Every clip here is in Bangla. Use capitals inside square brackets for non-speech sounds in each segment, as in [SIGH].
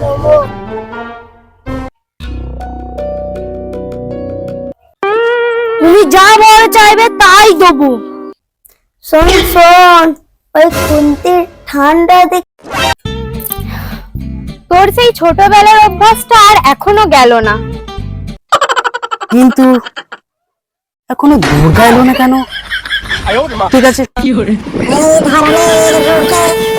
নমো তুমি যা বড় চাইবে তাই দেবো। শোন শোন ওই ঠান্ডা দেখ তোর সেই ছোটবেলার অভ্যাসটা আর এখনও গেল না। কিন্তু এখনও দুর্গা এলো না কেন? ঠিক আছে। এই ধরনের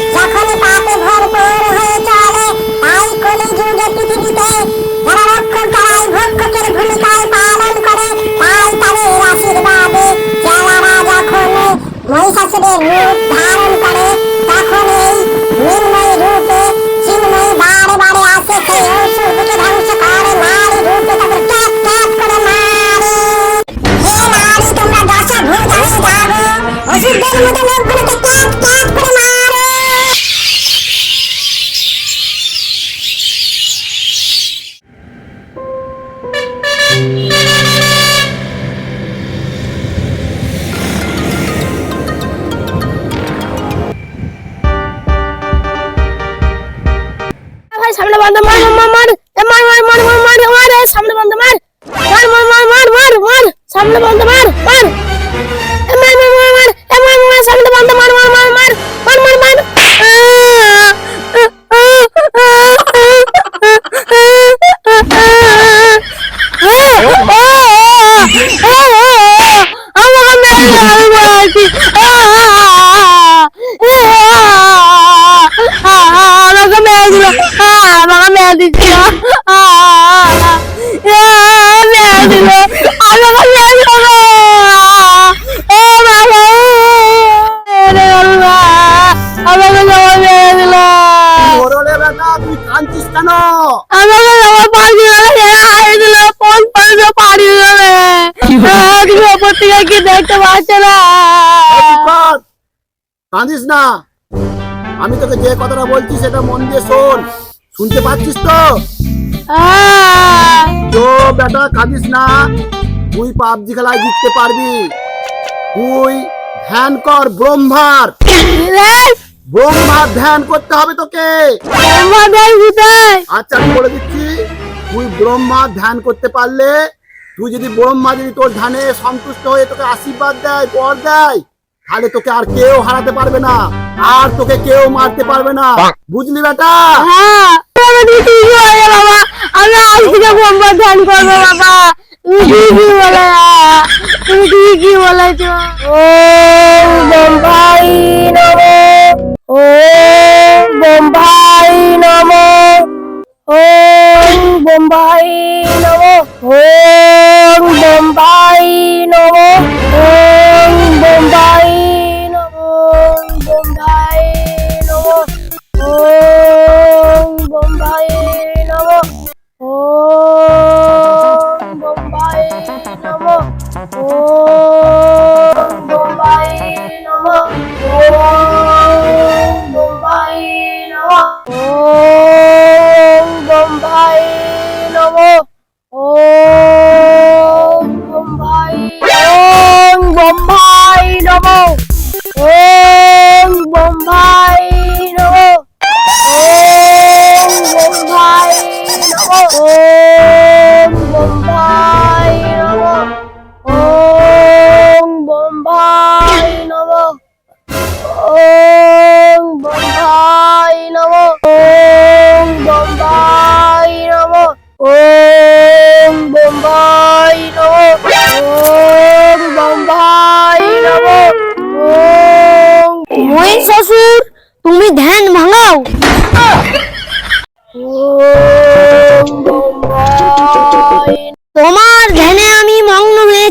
সামনে বান্ধ মার কি দেখতে পাচ্ছে না। কাঁদিস না। আমি তোকে যে কথাটা বলছি সেটা মন দিয়ে শোন। শুনতে পাচ্ছিস তো? তো বেটা কাঁদিস না। তুই পাবজি খেলায় জিততে পারবি। তুই ধ্যান কর ব্রহ্মার। ব্রহ্মার ধ্যান করতে হবে তোকে। আচ্ছা আমি বলে দিচ্ছি তুই ব্রহ্মার ধ্যান করতে পারলে তুই যদি ব্রহ্মা যদি তোর ধানে সন্তুষ্ট হয়ে তোকে আশীর্বাদ দেয় বর দেয় তাহলে তোকে আর কেউ হারাতে পারবে না আর তোকে কেউ মারতে পারবে না। বুঝলি বেটা? হ্যাঁ, কি বলে বাবা? আমি আজ থেকে বোম্বার ধ্যান করব বাবা। তুমি কি কি বলে তুমি কি কি বলেছ। ও নম। ও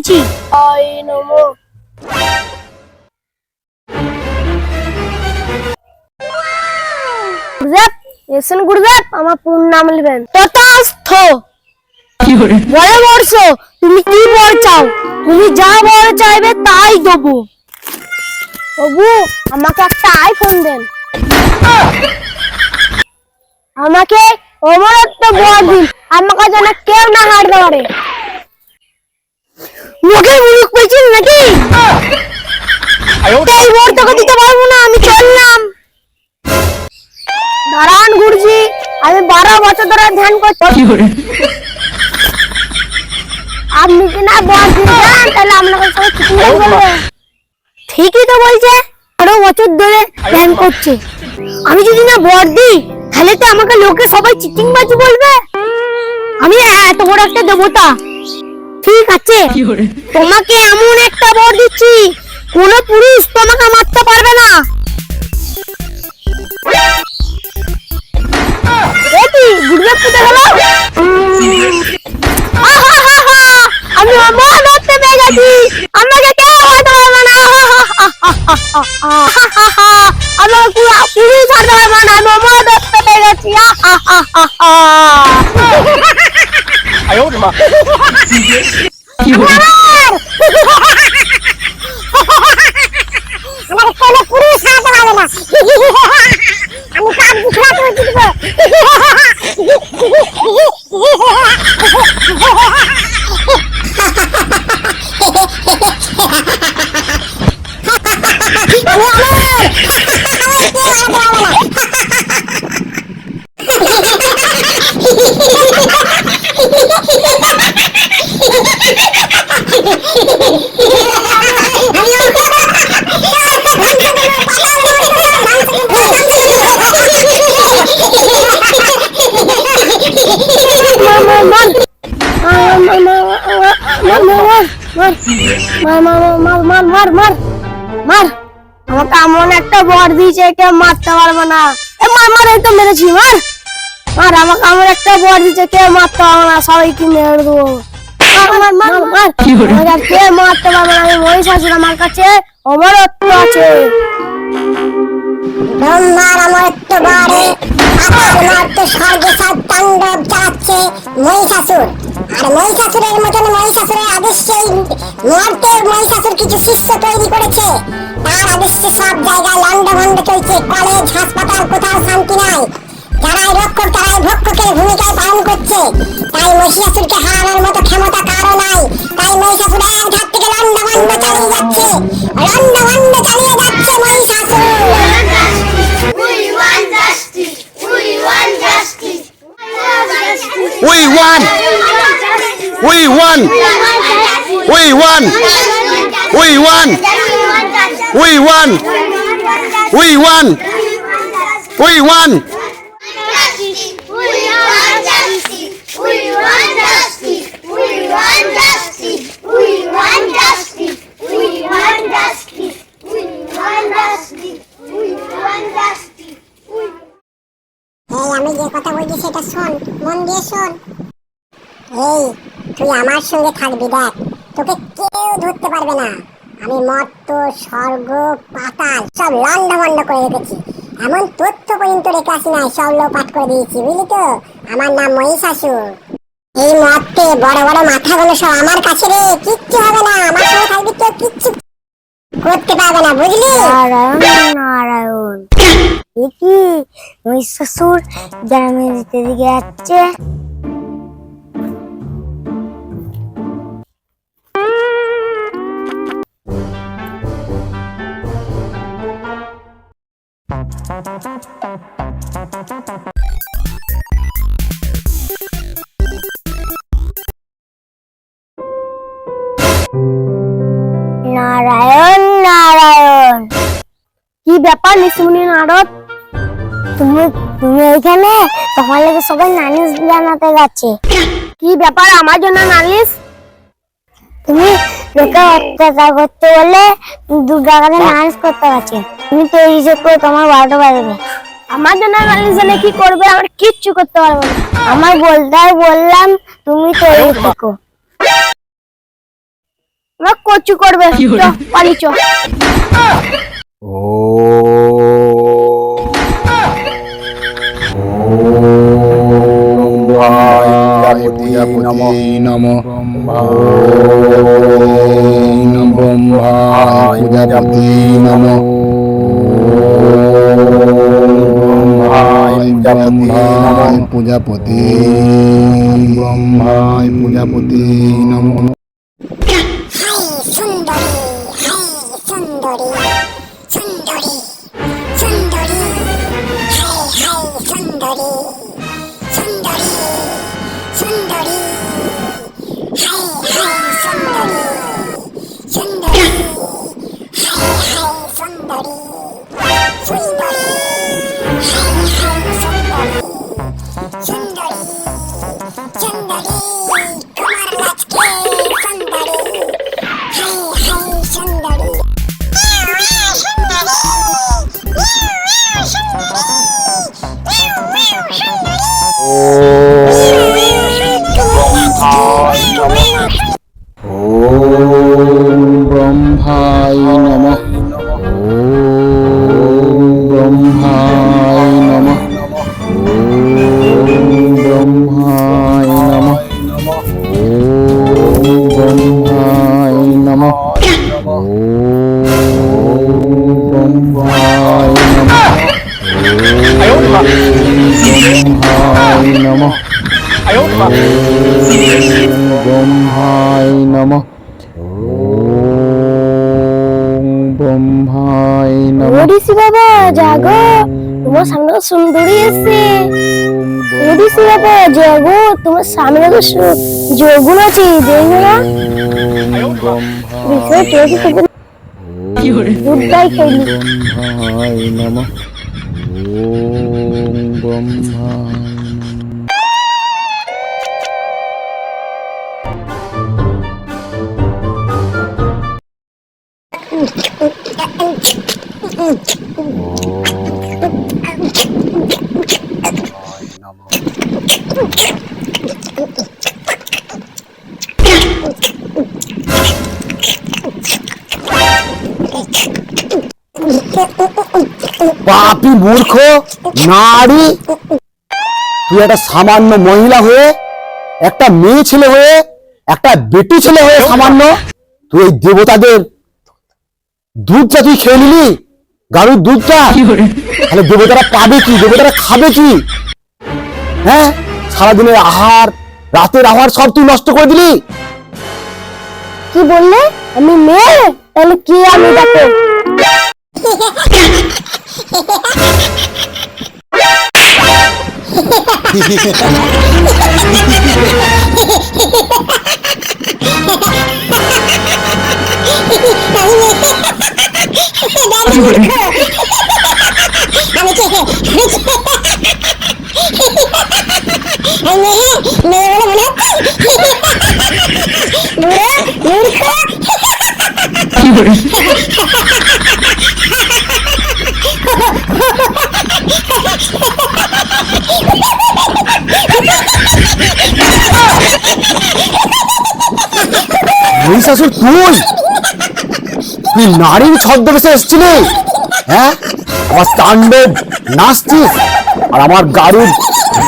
মগ্ন হয়েছি আই নমঃ। গুরুদেব এসেন গুরুদেব আমার পূর্ণ নাম তথাস্থ বলে বর্ষ তুমি কি বর চাও? তুমি যা বর চাইবে তাই দেবো। আমাকে একটা আইফোন দেন। আমাকে অমরত্ব বর দিন। আমাকে যেন কেউ না হারতে পারে মুখে মুলুক পেয়েছিস নাকি? এই বর তোকে দিতে পারব না আমি চললাম। দাঁড়া বছর ধরে ধ্যান করছি। আপনি কি না বর দিয়েছেন তাহলে আপনাকে সবাই বলবে। ঠিকই তো বলছে আরও বছর ধরে ধ্যান করছে। আমি যদি না বর দিই তাহলে তো আমাকে লোকে সবাই চিটিং বাজি বলবে। আমি এত বড় একটা দেবতা ঠিক আছে। তোমাকে এমন একটা বর দিচ্ছি কোনো পুরুষ তোমাকে মারতে পারবে না! আমি মন ধরতে পেরে গেছি আমাকে কেউ হতে পারবে না! আমাকে পুরো পুরুষ হতে পারবে না। আমি মন ধরতে পেরে গেছি 哎呦我的妈！[LAUGHS] 你别笑你别笑 আমাকে এমন একটা বর দিয়েছে কেউ মারতে পারবে না এ মার মার এই তো মেরেছি মার মার আমাকে এমন একটা বর দিয়েছে কেউ মারতে পারবে না সবাইকে মেরে দেবো মার মার মার মার আমাকে মারতে পারবে না আমি মহিষ আছে আমার কাছে অমরত্ব আছে ব্রহ্মার অমরত্ব বারে আকাশমার্ত স্বর্গে সব তাণ্ডব চালাচ্ছে মহিষাসুর মহিষাসুরের মতন মহিষাসুরের আদেশে মর্তে মহিষাসুর কিছু শিষ্য তৈরি করেছে। তার আদেশে সব জায়গায় লন্ডভন্ড চলছে, কলেজ, হাসপাতাল কোথাও শান্তি নাই। যারাই রক্ষক, তারাই ভক্ষকের ভূমিকায় পালন করছে। তাই মহিষাসুরকে হারানোর মতো ক্ষমতা কারও নাই। তাই মহিষাসুর এক ধার থেকে won! We won! We won! We won! We won! এই আমি যে কথা বলছি সেটা শোন, মন দিয়ে শোন এই, তুই আমার সঙ্গে থাকবি, দেখ, তোকে কেউ ধরতে পারবে না। আমি মর্ত স্বর্গ, পাতাল সব লন্ডভন্ড করে রেখেছি। এমন তথ্য পর্যন্ত রেখে আসি নাই, সব লোপাট করে দিয়েছি, বুঝলি তো? আমার নাম মহিষাসুর। এই মর্তে বড় বড় মাথাগুলো সব আমার কাছে রে, কিচ্ছু হবে না, আমার সঙ্গে থাকবি তো, কিচ্ছু করতে পারবে না, বুঝলি? নারায়ণ নারায়ণ। কি মহিষাসুর, গ্রামের দিকে যাচ্ছে। নারায়ণ নারায়ণ। কি ব্যাপার নারদ? তুমি তুমি এখানে তোমার লেগে সবাই নালিশ জানাতে যাচ্ছে। কি ব্যাপার আমার জন্য নালিশ? তুমি লোকে অত্যাচার করতে বলে নালিশ করতে গেছে তুমি তো এই হিসেব করে তোমার বারোটা বাজবে। আমার জন্য নালিশ হলে কি করবে? আমার কিচ্ছু করতে পারব না। আমার বলতে বললাম, তুমি তৈরি থেকো। আমার কচু করবে পালি চ প্রজাপতি নম ব্রহ্মায় প্রজাপতি নম ব্রহ্মায় প্রজাপতি ব্রহ্মায় প্রজাপতি নম। 전돌이야 전돌이 전돌이. 하이하이 전돌이 전돌이 전돌이. 하이하이 전돌이 전돌이. 하이하이 전돌이. 주인 ওডিসি বাবা জাগো। তোমার সামনে তো সুন্দরী এসছে। ওডিসি বাবা জাগো। তোমার সামনে তো যোগুন আছে দেখবে না। বিষয় দুধটাই খেলি নমঃ। ওম পাপি মূর্খ, নারী। তুই একটা সামান্য মহিলা হয়ে, একটা মেয়ে ছেলে হয়ে, একটা বেটি ছেলে হয়ে সামান্য, তুই দেবতাদের দুধটা তুই খেয়ে নিলি গাড়ুর দুধটা? তাহলে দেবতারা পাবে কি? দেবতারা খাবে কি? হ্যাঁ? সারাদিনের আহার রাতের আহার সব তুই নষ্ট করে দিলি? কি বললে? আমি মেয়ে? তাহলে কি আমি দেখো [LAUGHS] আমি কে আমি মেয়ে মেয়ে বলে মনে হচ্ছে বুড়ো মূর্খ মহিষাসুর তুই তুই নারীর ছদ্মবেশে এসেছিলি? হ্যাঁ? আমার তাণ্ডব নাচছিস আর আমার গাড়ির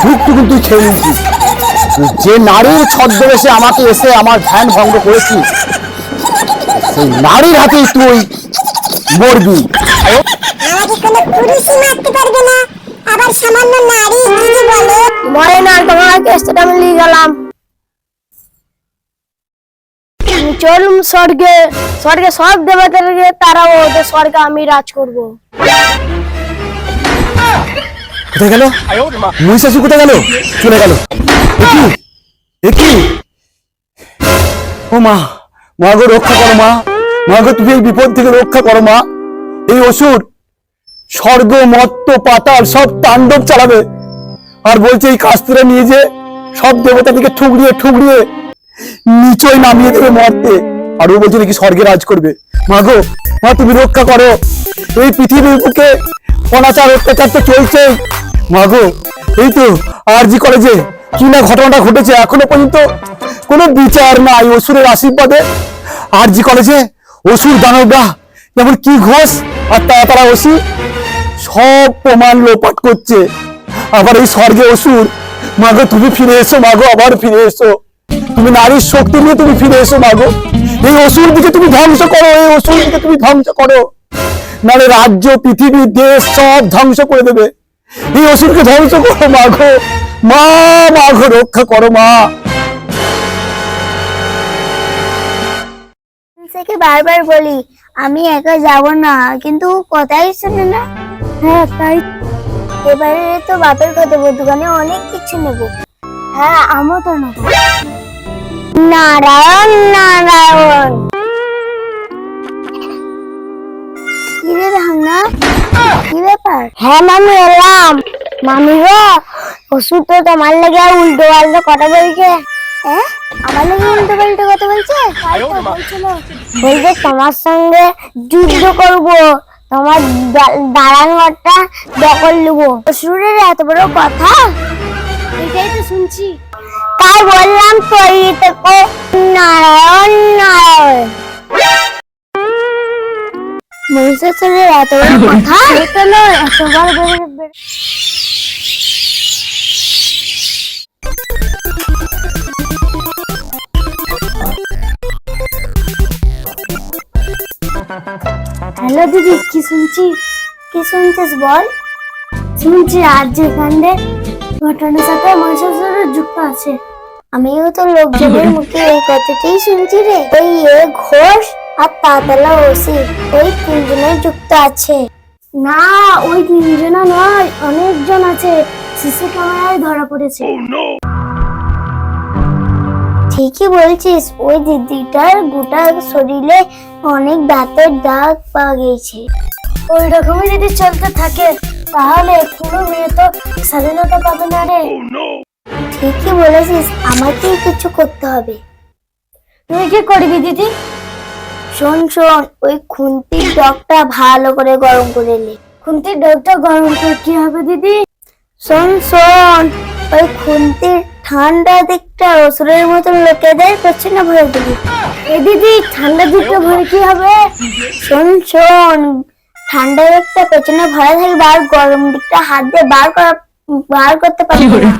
দুধটুকু তুই খেয়ে নিয়েছিস। তুই যে নারীর ছদ্মবেশে আমাকে এসে আমার ধ্যান ভঙ্গ করেছিস সেই নারীর হাতেই তুই মরবি। আমাকে কোনো পুরুষই মারতে পারবে না। আবার সামান্য নারী কি বলে? মরে না তোমার কেসটা আমি নিয়ে গেলাম। চলুম স্বর্গে স্বর্গে সব দেবতাদেরকে তারাও ওদের স্বর্গে আমি রাজ করব। কোথায় গেল? মহিষাসুর কোথায় গেল? চলে গেল। একই ও মা মা গো রক্ষা করো মা। মা গো তুমি এই বিপদ থেকে রক্ষা করো মা। এই অসুর স্বর্গ, মত্ত, পাতাল সব তাণ্ডব চালাবে। আর বলছে, এই কাস্তিরা নিয়ে যে সব দেবতা থেকে ঠুকরিয়ে ঠুকরিয়ে নিচয় নামিয়ে দেবে মর্তে। আর ও বলছে নাকি স্বর্গে রাজ করবে। মা গো, মা তুমি রক্ষা করো। এই পৃথিবীর বুকে অনাচার, অত্যাচার তো চলছেই। মা গো, এই তো আর জি কলেজে কি না ঘটনাটা ঘটেছে এখনও পর্যন্ত কোনো বিচার নাই অসুরের আশীর্বাদে। আর জি কলেজে অসুর দানবরা যেমন কি ঘোষ আর তারা তারা অসুর সব প্রমাণ লোপাট করছে। আবার এই স্বর্গে অসুর। মাগো তুমি ফিরে এসো মাগো আবার ফিরে এসো। তুমি নারীর শক্তি নিয়ে তুমি ফিরে এসো মাগো এই অসুর দিকে তুমি ধ্বংস করো, এই অসুর দিকে তুমি ধ্বংস করো। নাহলে রাজ্য, পৃথিবী, দেশ সব ধ্বংস করে দেবে। এই অসুরকে ধ্বংস করো মাগো মা মাগো রক্ষা করো, মা। থেকে বারবার বলি, আমি একা যাব না, কিন্তু কথাই শুনে না। হ্যাঁ তাই। এবারে তো বাপের কথা দোকানে অনেক কিছু নেব। হ্যাঁ আমও তো নেব। নারায়ণ নারায়ণ। কি রে ভাঙা? কি ব্যাপার? হ্যাঁ মামি এলাম। মামি গো ওষুধ তো তোমার লেগে উল্টো পাল্টো কথা বলছে। হ্যাঁ আমার লেগে উল্টো পাল্টো কথা বলছে? বলছে তোমার সঙ্গে যুদ্ধ করব। তোমার দা- দালান ঘরটা দখল নেব। অসুরের এত বড় কথা? এটাই তো শুনছি। তাই বললাম তৈরি থেকে নারায়ণ নারায়ণ মহিষাসুরের এত বড় কথা এটা নয় এতবার বেড়ে বেড়ে হ্যালো দিদি কি শুনছি কি শুনছিস বল শুনছি আজ যেখানে ঘটনার সাথে মহিষাসুরের যুক্ত আছে। আমিও তো লোকজনের মুখে এই কথাটাই শুনছি রে। ওই এ ঘোষ আর তাতলা ওসি ওই তিনজনের যুক্ত আছে। না ওই তিনজনা নয় অনেকজন আছে। সিসি ক্যামেরায় ধরা পড়েছে। ঠিকই বলছিস ওই দিদিটার গোটা শরীরে অনেক দাঁতের দাগ পাওয়া গেছে। ওই রকমই যদি চলতে থাকে তাহলে কোনো মেয়ে তো স্বাধীনতা পাবে না রে। ঠিকই বলেছিস আমাকেই কিছু করতে হবে। তুই কি করবি দিদি? শোন শোন ওই খুন্তির ডগটা ভালো করে গরম করে নে। খুন্তির ডগটা গরম করে কি হবে দিদি? শোন শোন ওই খুন্তির ঠান্ডা দিকটা রসুনের মতন লোকেদের পেছনে ভরে দিবি। এ দিদি ঠান্ডা দিকটা ভরে কি হবে? শোন শোন ঠান্ডা একটা পেছনে ভরা থাকে বার গরম দিকটা হাত দিয়ে বার করা বার করতে পারি না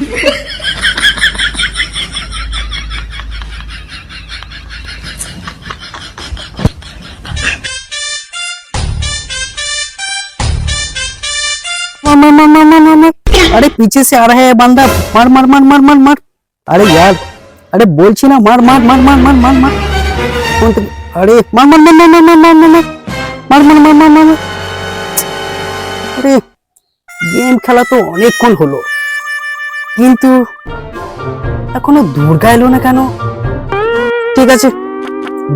मार मार मार मार मार मार अरे पीछे से आ रहा है मार मार मार मार मार मार अरे यार अरे बोल छी ना मार मार मार मार मार मार मार अरे मार मार मार मार मार मार मार मार मार मार मार मार আরে গেম খেলা তো অনেকক্ষণ হলো। কিন্তু এখনও দুর্গা এলো না কেন? ঠিক আছে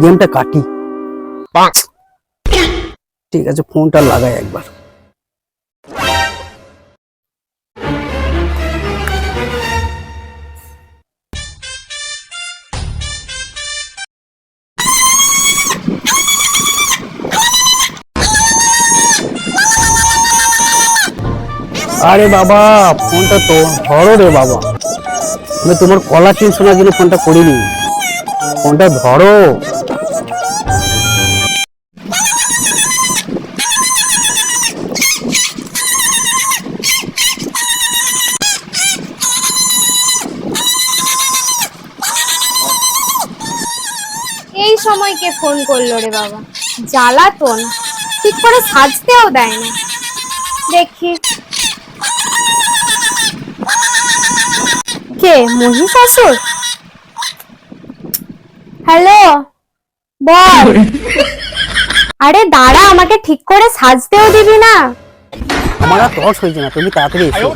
গেমটা কাটি। ঠিক আছে ফোনটা লাগাই একবার। আরে বাবা, ফোনটা তো ধরো রে বাবা। আমি তোমার কলা চিন শোনার জন্য ফোনটা করিনি। ফোনটা ধরো। এই সময় কে ফোন করল রে বাবা? জ্বালাতন। ঠিক করে সাজতেও দেয় না। দেখি কে মহিষাসুর হ্যালো বল। আরে দাঁড়া আমাকে ঠিক করে সাজতেও দিবি না। আমার আর হয়েছে না তুমি তাড়াতাড়ি এসো।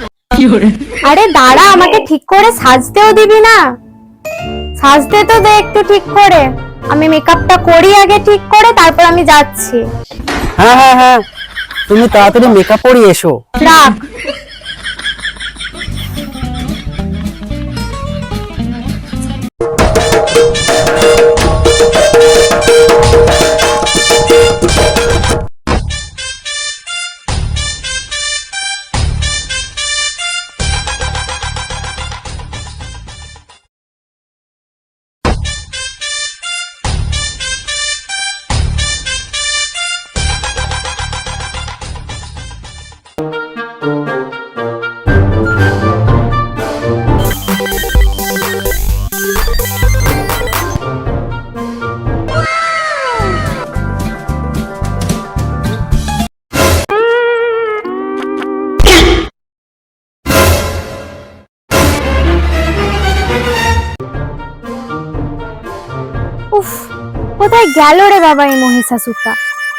আরে দাঁড়া আমাকে ঠিক করে সাজতেও দিবি না। সাজতে তো দে একটু ঠিক করে। আমি মেকআপটা করি আগে ঠিক করে তারপর আমি যাচ্ছি। হ্যাঁ হ্যাঁ হ্যাঁ। তুমি তাড়াতাড়ি মেকআপ পরিয়ে এসো। রাখ। গেল রে বাবা এই মহিষাসুরটা।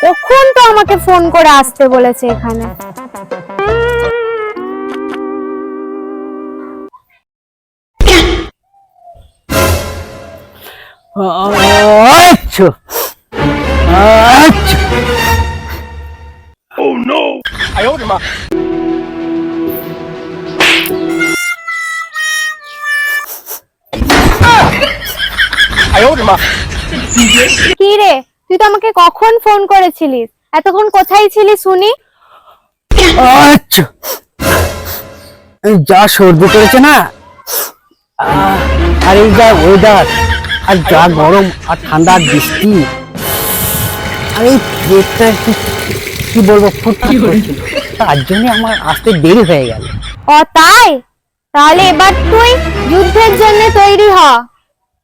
কখন তো আমাকে ফোন করে আসতে বলেছে এখানে। আচ্ছা। আচ্ছা। কি রে তুই তো আমাকে কখন ফোন করেছিলিস? এতক্ষণ কোথায় ছিলি শুনি? আচ্ছা। যা সর্দি করেছে না আর এই যা ওয়েদার আর যা গরম আর ঠান্ডা আর বৃষ্টি। আর এই পেটটা কি বলব ফুটফুট করছিল তার জন্য আমার আসতে দেরি হয়ে গেল। ও তাই? তাহলে এবার তুই যুদ্ধের জন্য তৈরি হ।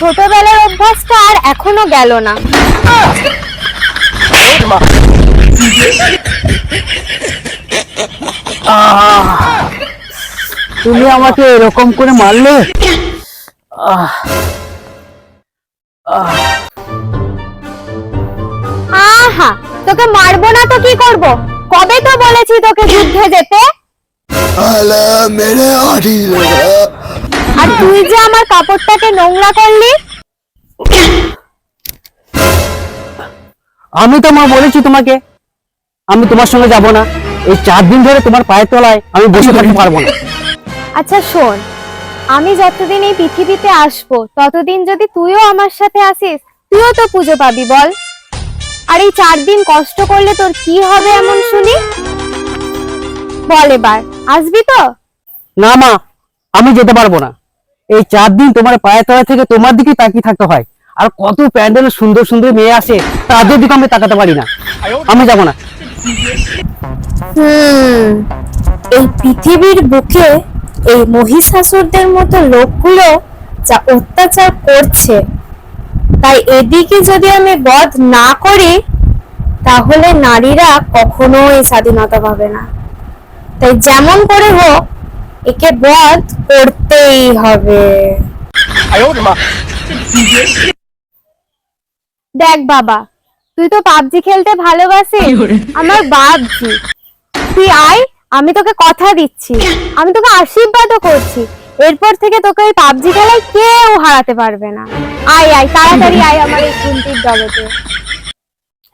ছোটবেলার অভ্যাসটা আর এখনও গেল না। তুমি আমাকে এরকম করে মারলে? আহ। তোকে মারবো না তো কি করব? কবে তো বলেছি তোকে যুদ্ধে যেতে? আর তুই যে আমার কাপড়টাকে নোংরা করলি? আমি তো মা বলেছি তোমাকে। আমি তোমার সঙ্গে যাব না। এই চার দিন ধরে তোমার পায়ের তলায় আমি বসে থাকতে পারব না। আচ্ছা শোন। আমি যতদিন এই পৃথিবীতে আসব ততদিন যদি তুইও আমার সাথে আসিস তুইও তো পুজো পাবি বল। আর এই চার দিন কষ্ট করলে তোর কি হবে এমন শুনি? বল এবার। আসবি তো? না মা আমি যেতে পারব না। এই চার দিন তোমার পায়ের তলা থেকে তোমার দিকে তাকিয়ে থাকতে হয়। আর কত প্যান্ডেল সুন্দর সুন্দর মেয়ে আসে, তাদের দিকে আমি তাকাতে পারি না। আমি যাব না। এই পৃথিবীর বুকে এই মহিষাসুরদের মতো লোকগুলো যা অত্যাচার করছে। তাই এদিকে যদি আমি বধ না করি, তাহলে নারীরা কখনো এই স্বাধীনতা পাবে না। তাই যেমন করে হোক একে বধ করতেই হবে। দেখ বাবা তুই তো পাবজি খেলতে ভালোবাসিস। আমার বাপজি তুই আয় আমি তোকে কথা দিচ্ছি। আমি তোকে আশীর্বাদও করছি। এরপর থেকে তোকে ওই পাবজি খেলায় কেউ হারাতে পারবে না। আয় আয় তাড়াতাড়ি আয় আমার এই খুন্তির জগতে।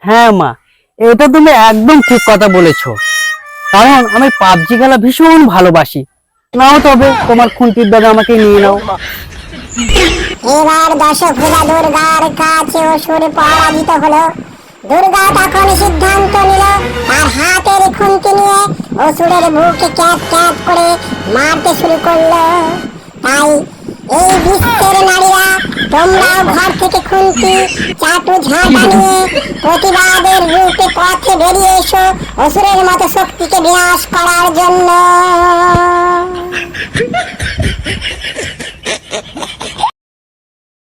হ্যাঁ মা এটা তুমি একদম ঠিক কথা বলেছ। কারণ আমি পাবজি খেলা ভীষণ ভালোবাসি। নাও তবে, তোমার খুন্তির দাদা আমাকে নিয়ে নাও। এবার দশভুজা দুর্গার কাছে অসুর পরাজিত হলো। দুর্গা তখন সিদ্ধান্ত নিল, তার হাতের খুন্তি নিয়ে অসুরের বুকে ক্যাপ ক্যাপ করে মারতে শুরু করল। তাই এই বিশ্বের নারীরা, তোমরাও ঘর থেকে খুনতি চাটু ঝাঁটা নিয়ে প্রতিবাদের রূপে পথে বেরিয়ে এসো অসুরের মতো শক্তিকে বিনাশ করার জন্য।